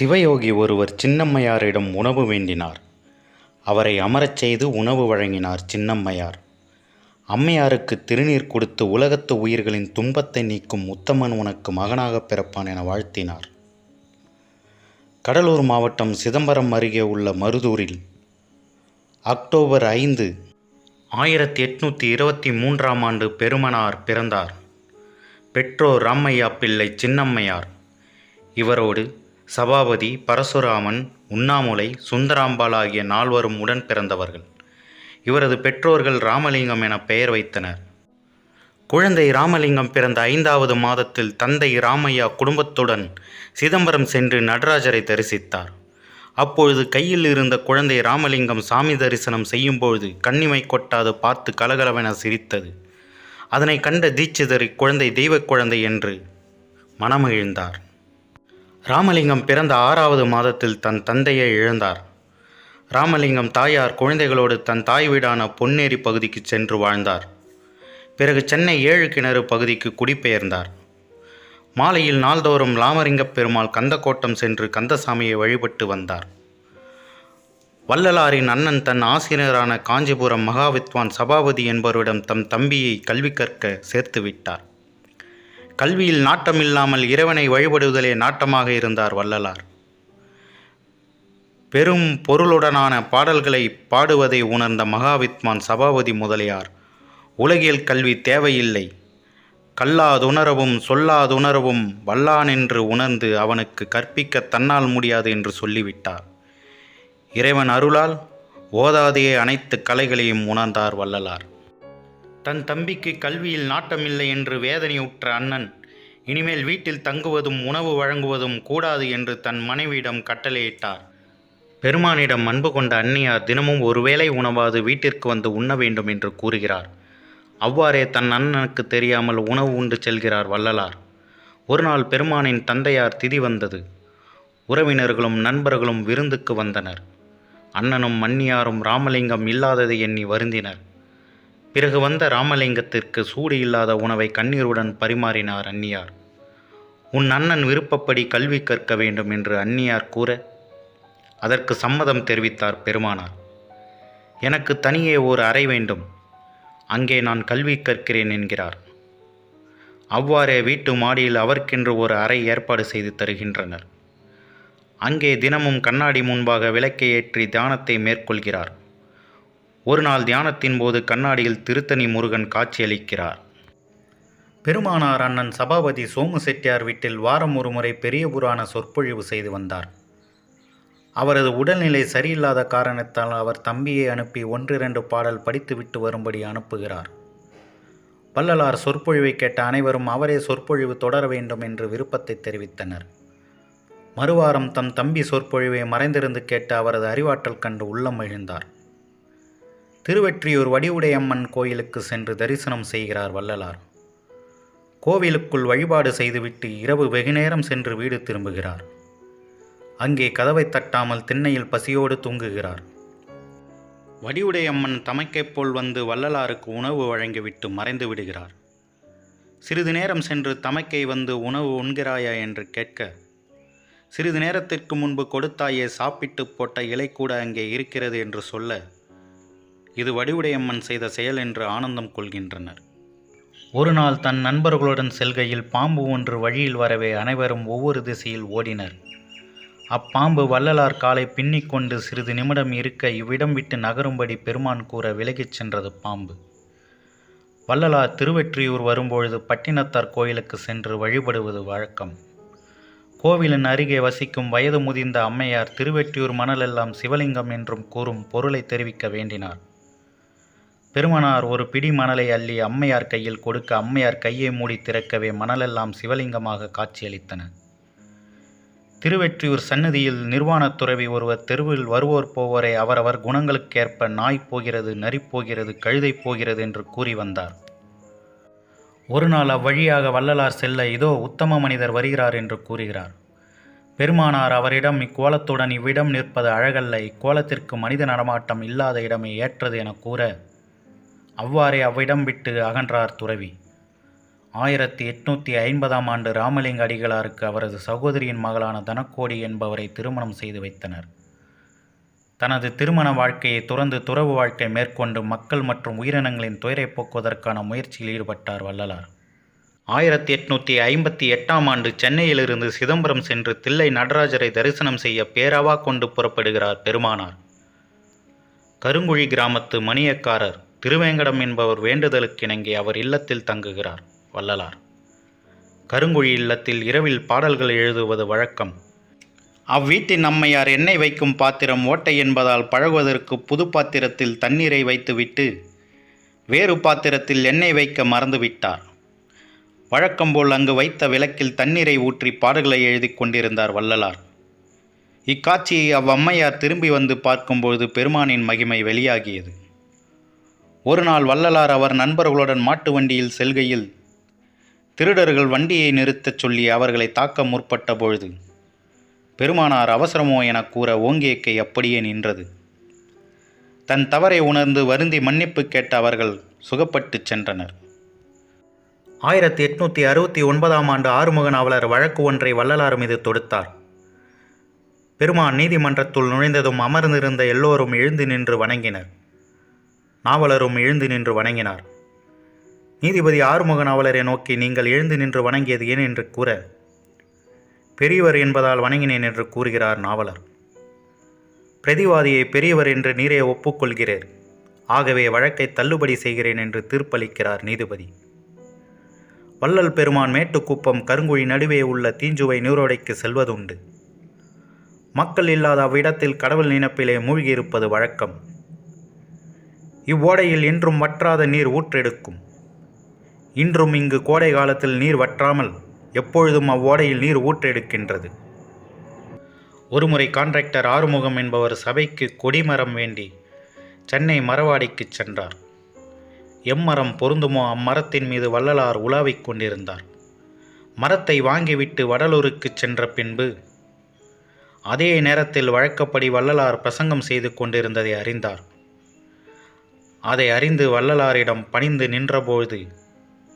சிவயோகி ஒருவர் சின்னம்மையாரிடம் உணவு வேண்டினார். அவரை அமரச் செய்து உணவு வழங்கினார் சின்னம்மையார். அம்மையாருக்கு திருநீர் கொடுத்து உலகத்து உயிர்களின் துன்பத்தை நீக்கும் உத்தமன் உனக்கு மகனாகப் பிறப்பான் என வாழ்த்தினார். கடலூர் மாவட்டம் சிதம்பரம் அருகே உள்ள மருதூரில் அக்டோபர் ஐந்து ஆயிரத்தி எட்நூற்றி இருபத்தி மூன்றாம் ஆண்டு பெருமனார் பிறந்தார். பெற்றோர் ராமையா பிள்ளை சின்னம்மையார். இவரோடு சபாபதி பரசுராமன் உண்ணாமுலை சுந்தராம்பாள் ஆகிய நால்வரும் உடன் பிறந்தவர்கள். இவரது பெற்றோர்கள் ராமலிங்கம் என பெயர் வைத்தனர். குழந்தை ராமலிங்கம் பிறந்த ஐந்தாவது மாதத்தில் தந்தை ராமையா குடும்பத்துடன் சிதம்பரம் சென்று நடராஜரை தரிசித்தார். அப்பொழுது கையில் இருந்த குழந்தை ராமலிங்கம் சாமி தரிசனம் செய்யும்பொழுது கண்ணிமை கொட்டாது பார்த்து கலகலவென சிரித்தது. அதனை கண்ட தீட்சிதரி குழந்தை தெய்வக் குழந்தை என்று மனமகிழ்ந்தார். ராமலிங்கம் பிறந்த ஆறாவது மாதத்தில் தன் தந்தையை இழந்தார். ராமலிங்கம் தாயார் குழந்தைகளோடு தன் தாய் வீடான பொன்னேரி பகுதிக்கு சென்று வாழ்ந்தார். பிறகு சென்னை ஏழு கிணறு பகுதிக்கு குடிபெயர்ந்தார். மாலையில் நாள்தோறும் ராமலிங்கப் பெருமாள் கந்தக்கோட்டம் சென்று கந்தசாமியை வழிபட்டு வந்தார். வள்ளலாரின் அண்ணன் தன் ஆசிரியரான காஞ்சிபுரம் மகாவித்வான் சபாபதி என்பவரிடம் தம் தம்பியை கல்வி கற்க சேர்த்து விட்டார். கல்வியில் நாட்டமில்லாமல் இறைவனை வழிபடுவதிலே நாட்டமாக இருந்தார் வள்ளலார். பெரும் பொருளுடனான பாடல்களை பாடுவதை உணர்ந்த மகாவித்மான் சபாபதி முதலியார் உலகியல் கல்வி தேவையில்லை. கல்லாதுணரவும் சொல்லாதுணரவும் வல்லான் என்று உணர்ந்து அவனுக்கு கற்பிக்க தன்னால் முடியாது என்று சொல்லிவிட்டார். இறைவன் அருளால் ஓதாதையே அனைத்து கலைகளையும் உணர்ந்தார் வள்ளலார். தன் தம்பிக்கு கல்வியில் நாட்டமில்லை என்று வேதனையுற்ற அண்ணன் இனிமேல் வீட்டில் தங்குவதும் உணவு வழங்குவதும் கூடாது என்று தன் மனைவியிடம் கட்டளையிட்டார். பெருமானிடம் அன்பு கொண்ட அன்னியார் தினமும் ஒருவேளை உணவாது வீட்டிற்கு வந்து உண்ண வேண்டும் என்று கூறுகிறார். அவ்வாறே தன் அண்ணனுக்கு தெரியாமல் உணவு உண்டு செல்கிறார் வள்ளலார். ஒருநாள் பெருமானின் தந்தையார் திதி வந்தது. உறவினர்களும் நண்பர்களும் விருந்துக்கு வந்தனர். அண்ணனும் மன்னியாரும் ராமலிங்கம் இல்லாததை எண்ணி வருந்தினர். பிறகு வந்த ராமலிங்கத்திற்கு சூடு இல்லாத உணவை கண்ணீருடன் பரிமாறினார் அன்னியார் உன் அண்ணன் விருப்பப்படி கல்வி கற்க வேண்டும் என்று அன்னியார் கூற அதற்கு சம்மதம் தெரிவித்தார் பெருமானார். எனக்கு தனியே ஒரு அறை வேண்டும் அங்கே நான் கல்வி கற்கிறேன் என்கிறார். அவ்வாறே வீட்டு மாடியில் அவர்க்கென்று ஒரு அறை ஏற்பாடு செய்து தருகின்றனர். அங்கே தினமும் கண்ணாடி முன்பாக விளக்கை ஏற்றி தியானத்தை மேற்கொள்கிறார். ஒரு நாள் தியானத்தின் போது கண்ணாடியில் திருத்தணி முருகன் காட்சியளிக்கிறார். பெருமானார் அண்ணன் சபாபதி சோமு செட்டியார் வீட்டில் வாரம் ஒரு முறை பெரிய புராண சொற்பொழிவு செய்து வந்தார். அவரது உடல்நிலை சரியில்லாத காரணத்தால் அவர் தம்பியை அனுப்பி ஒன்றிரண்டு பாடல் படித்துவிட்டு வரும்படி அனுப்புகிறார். வள்ளலார் சொற்பொழிவை கேட்ட அனைவரும் அவரே சொற்பொழிவு தொடர வேண்டும் என்று விருப்பத்தை தெரிவித்தனர். மறுவாரம் தம் தம்பி சொற்பொழிவை மறைந்திருந்து கேட்டு அவரது அறிவாற்றல் கண்டு உள்ளம் மகிழ்ந்தார். திருவெற்றியூர் வடிவுடையம்மன் கோயிலுக்கு சென்று தரிசனம் செய்கிறார் வள்ளலார். கோவிலுக்குள் வழிபாடு செய்துவிட்டு இரவு வெகுநேரம் சென்று வீடு திரும்புகிறார். அங்கே கதவை தட்டாமல் திண்ணையில் பசியோடு தூங்குகிறார். வடிவுடையம்மன் தமக்கைப் போல் வந்து வள்ளலாருக்கு உணவு வழங்கிவிட்டு மறைந்து விடுகிறார். சிறிது நேரம் சென்று தமக்கை வந்து உணவு உண்கிறாயா என்று கேட்க சிறிது நேரத்திற்கு முன்பு கொடுத்தாயே சாப்பிட்டு போட்ட இலை கூட அங்கே இருக்கிறது என்று சொல்ல இது வடிவுடையம்மன் செய்த செயல் என்று ஆனந்தம் கொள்கின்றனர். ஒரு நாள் தன் நண்பர்களுடன் செல்கையில் பாம்பு ஒன்று வழியில் வரவே அனைவரும் ஒவ்வொரு திசையில் ஓடினர். அப்பாம்பு வள்ளலார் காலை பின்னிக் கொண்டு சிறிது நிமிடம் இருக்க இவ்விடம் விட்டு நகரும்படி பெருமான் கூற விலகிச் சென்றது பாம்பு. வள்ளலார் திருவெற்றியூர் வரும்பொழுது பட்டினத்தார் கோயிலுக்கு சென்று வழிபடுவது வழக்கம். கோவிலின் அருகே வசிக்கும் வயது முதிர்ந்த அம்மையார் திருவெற்றியூர் மணலெல்லாம் சிவலிங்கம் என்றும் கூறும் பொருளை தெரிவிக்க வேண்டினார். பெருமனார் ஒரு பிடி மணலை அள்ளி அம்மையார் கையில் கொடுக்க அம்மையார் கையை மூடி திறக்கவே மணலெல்லாம் சிவலிங்கமாக காட்சியளித்தன. திருவெற்றியூர் சன்னதியில் நிர்வாணத் துறவி ஒருவர் தெருவில் வருவோர் போவோரை அவரவர் குணங்களுக்கேற்ப நாய் போகிறது நரி போகிறது கழுதை போகிறது என்று கூறி வந்தார். ஒரு நாள் அவ்வழியாக வள்ளலார் செல்ல இதோ உத்தம மனிதர் வருகிறார் என்று கூறுகிறார். பெருமானார் அவரிடம் இக்கோலத்துடன் இவ்விடம் நிற்பது அழகல்ல இக்கோலத்திற்கு மனித நடமாட்டம் இல்லாத இடமே ஏற்றது என கூற அவ்வாறே அவ்விடம் விட்டு அகன்றார் துறவி. ஆயிரத்தி எட்நூற்றி ஐம்பதாம் ஆண்டு ராமலிங்க அடிகளாருக்கு அவரது சகோதரியின் மகளான தனக்கோடி என்பவரை திருமணம் செய்து வைத்தனர். தனது திருமண வாழ்க்கையை துறந்து துறவு வாழ்க்கை மேற்கொண்டு மக்கள் மற்றும் உயிரினங்களின் துயரை போக்குவதற்கான முயற்சியில் ஈடுபட்டார் வள்ளலார். ஆயிரத்தி எட்நூற்றி ஐம்பத்தி எட்டாம் ஆண்டு சென்னையிலிருந்து சிதம்பரம் சென்று தில்லை நடராஜரை தரிசனம் செய்ய பேராவா கொண்டு புறப்படுகிறார் பெருமானார். கருங்குழி கிராமத்து மணியக்காரர். திருவேங்கடம் என்பவர் வேண்டுதலுக்கிணங்கி அவர் இல்லத்தில் தங்குகிறார் வள்ளலார். கருங்குழி இல்லத்தில் இரவில் பாடல்கள் எழுதுவது வழக்கம். அவ்வீட்டின் அம்மையார் எண்ணெய் வைக்கும் பாத்திரம் ஓட்டை என்பதால் பழகுவதற்கு புது பாத்திரத்தில் தண்ணீரை வைத்துவிட்டு வேறு பாத்திரத்தில் எண்ணெய் வைக்க மறந்துவிட்டார். வழக்கம்போல் அங்கு வைத்த விளக்கில் தண்ணீரை ஊற்றி பாடல்களை எழுதி கொண்டிருந்தார் வள்ளலார். இக்காட்சியை அவ்வம்மையார் திரும்பி வந்து பார்க்கும்பொழுது பெருமானின் மகிமை வெளியாகியது. ஒரு நாள் வள்ளலார் அவர் நண்பர்களுடன் மாட்டு வண்டியில் செல்கையில் திருடர்கள் வண்டியை நிறுத்தச் சொல்லி அவர்களை தாக்க முற்பட்ட பொழுது பெருமானார் அவசரமோ என கூற ஓங்கியக்கை அப்படியே நின்றது. தன் தவறை உணர்ந்து வருந்தி மன்னிப்பு கேட்ட அவர்கள் சுகப்பட்டுச் சென்றனர். ஆயிரத்தி எட்நூற்றி அறுபத்தி ஒன்பதாம் ஆண்டு ஆறுமுக நாவலர் வழக்கு ஒன்றை வள்ளலார் மீது தொடுத்தார். பெருமான் நீதிமன்றத்துள் நுழைந்ததும் அமர்ந்திருந்த எல்லோரும் எழுந்து நின்று வணங்கினர். நாவலரும் எழுந்து நின்று வணங்கினார். நீதிபதி ஆறுமுக நாவலரை நோக்கி நீங்கள் எழுந்து நின்று வணங்கியது ஏன்? என்று கூற பெரியவர் என்பதால் வணங்கினேன் என்று கூறுகிறார் நாவலர். பிரதிவாதியை பெரியவர் என்று நீரே ஒப்புக்கொள்கிறீர். ஆகவே வழக்கை தள்ளுபடி செய்கிறேன் என்று தீர்ப்பளிக்கிறார் நீதிபதி. வள்ளல் பெருமான் மேட்டுக்குப்பம் கருங்குழி நடுவே உள்ள தீஞ்சுவை நீரோடைக்கு செல்வதுண்டு. மக்கள் இல்லாத அவ்விடத்தில் கடவுள் நினப்பிலே மூழ்கியிருப்பது வழக்கம். இவ்வோடையில் இன்றும் வற்றாத நீர் ஊற்றெடுக்கும். இன்றும் இங்கு கோடை காலத்தில் நீர் வற்றாமல் எப்பொழுதும் அவ்வோடையில் நீர் ஊற்றெடுக்கின்றது. ஒருமுறை கான்ட்ராக்டர் ஆறுமுகம் என்பவர் சபைக்கு கொடிமரம் வேண்டி சென்னை மரவாடிக்குச் சென்றார். எம்மரம் பொருந்துமோ அம்மரத்தின் மீது வள்ளலார் உலாவிக் கொண்டிருந்தார். மரத்தை வாங்கிவிட்டு வடலூருக்கு சென்ற பின்பு அதே நேரத்தில் வழக்கப்படி வள்ளலார் பிரசங்கம் செய்து கொண்டிருந்ததை அறிந்தார். அதை அறிந்து வள்ளலாரிடம் பணிந்து நின்றபோது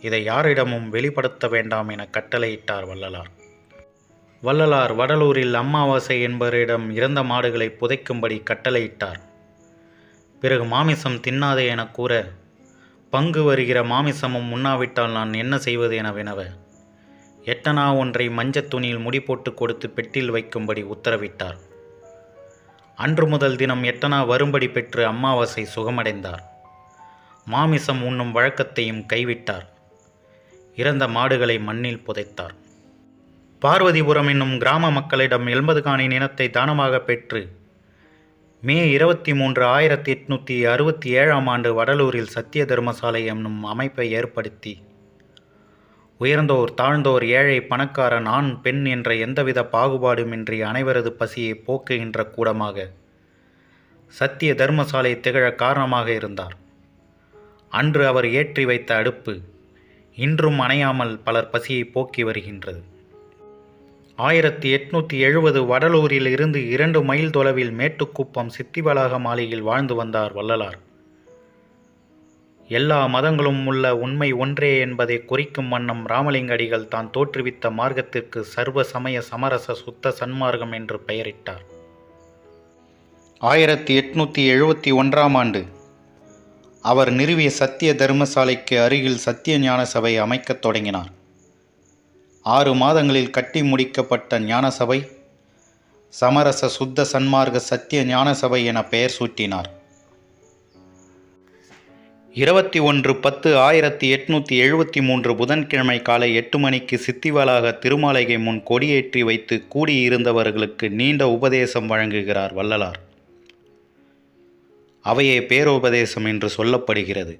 இதை யாரிடமும் வெளிப்படுத்த வேண்டாம் என கட்டளையிட்டார் வள்ளலார். வள்ளலார் வடலூரில் அம்மாவாசை என்பவரிடம் இறந்த மாடுகளை புதைக்கும்படி கட்டளையிட்டார். பிறகு மாமிசம் தின்னாதே என கூற பங்கு வருகிற மாமிசமும் உண்ணாவிட்டால் நான் என்ன செய்வது என வினவ எட்டனா ஒன்றை மஞ்சத் துணியில் முடி போட்டு கொடுத்து பெட்டில் வைக்கும்படி உத்தரவிட்டார். அன்று முதல் தினம் எட்டனா வரும்படி பெற்று அம்மாவாசை சுகமடைந்தார். மாமிசம் உண்ணும் வழக்கத்தையும் கைவிட்டார். இறந்த மாடுகளை மண்ணில் புதைத்தார். பார்வதிபுரம் என்னும் கிராம மக்களிடம் எண்பது காணி நிலத்தை தானமாக பெற்று மே இருபத்தி மூன்று ஆயிரத்தி எட்நூற்றி அறுபத்தி ஏழாம் ஆண்டு வடலூரில் சத்திய தர்மசாலை என்னும் அமைப்பை ஏற்படுத்தி உயர்ந்தோர் தாழ்ந்தோர் ஏழை பணக்கார ஆண் பெண் என்ற எந்தவித பாகுபாடுமின்றி அனைவரது பசியை போக்குகின்ற கூடமாக சத்திய தர்மசாலை திகழ காரணமாக இருந்தார். அன்று அவர் ஏற்றி வைத்த அடுப்பு இன்றும் அணையாமல் பலர் பசியை போக்கி வருகின்றது. ஆயிரத்தி எட்நூற்றி எழுபது வடலூரில் இருந்து இரண்டு மைல் தொலைவில் மேட்டுக்குப்பம் சித்திவளாக மாளிகையில் வாழ்ந்து வந்தார் வள்ளலார். எல்லா மதங்களும் உள்ள உண்மை ஒன்றே என்பதை குறிக்கும் வண்ணம் ராமலிங்கடிகள் தான் தோற்றுவித்த மார்க்கத்திற்கு சர்வ சமய சமரச சுத்த சன்மார்க்கம் என்று பெயரிட்டார். ஆயிரத்தி எட்நூற்றி எழுபத்தி ஒன்றாம் ஆண்டு அவர் நிறுவிய சத்திய தர்மசாலைக்கு அருகில் சத்திய ஞான சபை அமைக்கத் தொடங்கினார். ஆறு மாதங்களில் கட்டி முடிக்கப்பட்ட ஞான சபை சமரச சுத்த சன்மார்க்க சத்திய ஞான சபை என பெயர் சூட்டினார். இருபத்தி ஒன்று பத்து ஆயிரத்தி எட்நூற்றி எழுபத்தி மூன்று புதன்கிழமை காலை எட்டு மணிக்கு சித்திவளாக திருமாளிகை முன் கொடியேற்றி வைத்து கூடியிருந்தவர்களுக்கு நீண்ட உபதேசம் வழங்குகிறார் வள்ளலார். அவையே பேரோபதேசம் என்று சொல்லப்படுகிறது.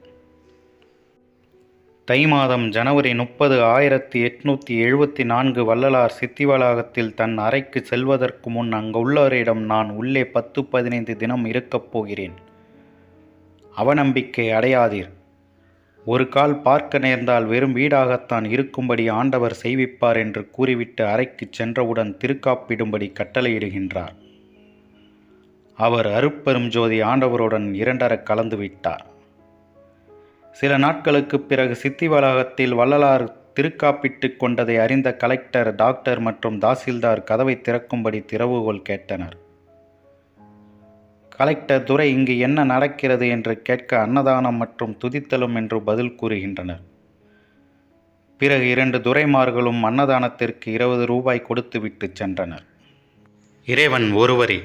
தை மாதம் ஜனவரி முப்பது ஆயிரத்தி எட்நூற்றி எழுபத்தி நான்கு வள்ளலார் சித்திவளாகத்தில் தன் அறைக்கு செல்வதற்கு முன் அங்குள்ளவரிடம் நான் உள்ளே பத்து பதினைந்து தினம் இருக்கப் போகிறேன். அவநம்பிக்கை அடையாதீர். ஒரு கால் பார்க்க நேர்ந்தால் வெறும் வீடாகத்தான் இருக்கும்படி ஆண்டவர் செய்விப்பார் என்று கூறிவிட்டு அறைக்கு சென்றவுடன் திருக்காப்பிடும்படி கட்டளையிடுகின்றார். அவர் அருப்பெரும் ஜோதி ஆண்டவருடன் இரண்டர கலந்து விட்டார். சில நாட்களுக்குப் பிறகு சித்தி வளாகத்தில் வள்ளலார் திருக்காப்பிட்டு கொண்டதை அறிந்த கலெக்டர் டாக்டர் மற்றும் தாசில்தார் கதவை திறக்கும்படி திறவுகோல் கேட்டனர். கலெக்டர் துரை இங்கு என்ன நடக்கிறது என்று கேட்க அன்னதானம் மற்றும் துதித்தலும் என்று பதில் கூறுகின்றனர். பிறகு இரண்டு துரைமார்களும் அன்னதானத்திற்கு இருபது ரூபாய் கொடுத்துவிட்டு சென்றனர். இறைவன் ஒருவரே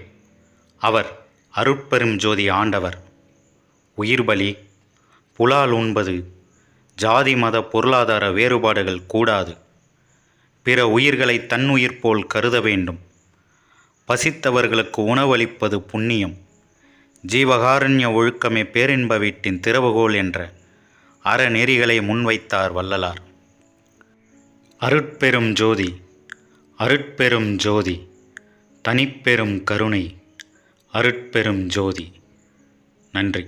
அவர் அருட்பெரும் ஜோதி ஆண்டவர். உயிர்பலி புலால் உண்பது ஜாதி மத பொருளாதார வேறுபாடுகள் கூடாது. பிற உயிர்களை தன்னுயிர் போல் கருத வேண்டும். பசித்தவர்களுக்கு உணவளிப்பது புண்ணியம். ஜீவகாருண்ய ஒழுக்கமே பேரின்ப வீட்டின் திறவுகோல் என்ற அறநெறிகளை முன்வைத்தார் வள்ளலார். அருட்பெரும் ஜோதி அருட்பெரும் ஜோதி தனிப்பெரும் கருணை. அருட்பெரும் ஜோதி. நன்றி.